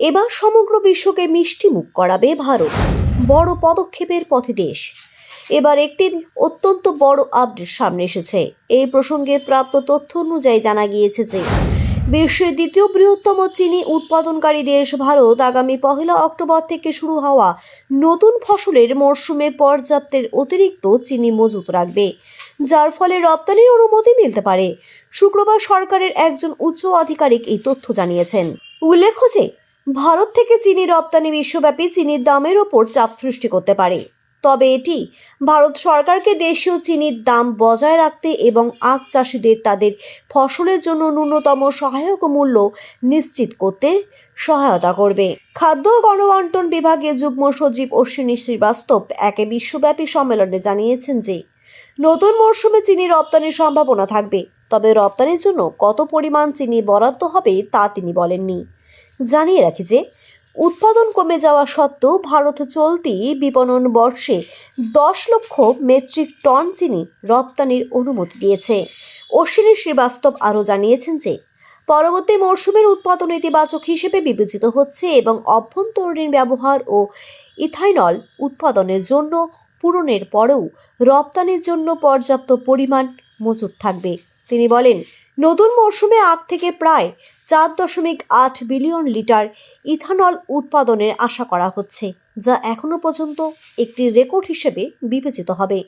এবার সমগ্র বিশ্বকে মিষ্টি মুখ করাবে ভারত। বড় পদক্ষেপের পথে দেশ। এবার একটি অত্যন্ত বড় আপডেট সামনে এসেছে। এই প্রসঙ্গে প্রাপ্ত তথ্য অনুযায়ী জানা গিয়েছে যে, বিশ্বের দ্বিতীয় বৃহত্তম চিনি উৎপাদনকারী দেশ ভারত আগামী পহেলা অক্টোবর থেকে শুরু হওয়া নতুন ফসলের মরশুমে পর্যাপ্তের অতিরিক্ত চিনি মজুত রাখবে, যার ফলে রপ্তানির অনুমতি মিলতে পারে। শুক্রবার সরকারের একজন উচ্চ আধিকারিক এই তথ্য জানিয়েছেন। উল্লেখ্য যে ভারত থেকে চিনি রপ্তানি বিশ্বব্যাপী চিনির দামের ওপর চাপ সৃষ্টি করতে পারে। তবে এটি ভারত সরকারকে দেশীয় চিনির দাম বজায় রাখতে এবং আখ চাষিদের তাদের ফসলের জন্য ন্যূনতম সহায়ক মূল্য নিশ্চিত করতে সহায়তা করবে। খাদ্য গণবন্টন বিভাগের যুগ্ম সচিব অশ্বিনী শ্রীবাস্তব একে বিশ্বব্যাপী সম্মেলনে জানিয়েছেন যে, নতুন মরশুমে চিনি রপ্তানির সম্ভাবনা থাকবে, তবে রপ্তানির জন্য কত পরিমাণ চিনি বরাদ্দ হবে তা তিনি বলেননি। জানিয়ে রাখি যে, উৎপাদন কমে যাওয়া সত্ত্বেও ভারত চলতি বিপণন বর্ষে দশ লক্ষ মেট্রিক টন চিনি রপ্তানির অনুমতি দিয়েছে। অশ্বিনী শ্রীবাস্তব আরও জানিয়েছেন যে, পরবর্তী মরশুমের উৎপাদন ইতিবাচক হিসেবে বিবেচিত হচ্ছে এবং অভ্যন্তরীণ ব্যবহার ও ইথাইনল উৎপাদনের জন্য পূরণের পরেও রপ্তানির জন্য পর্যাপ্ত পরিমাণ মজুত থাকবে। তিনি বলেন, নতুন মরশুমে আখ থেকে প্রায় চার দশমিক আট বিলিয়ন লিটার ইথানল উৎপাদনের আশা করা হচ্ছে, যা এখনও পর্যন্ত একটি রেকর্ড হিসেবে বিবেচিত হবে।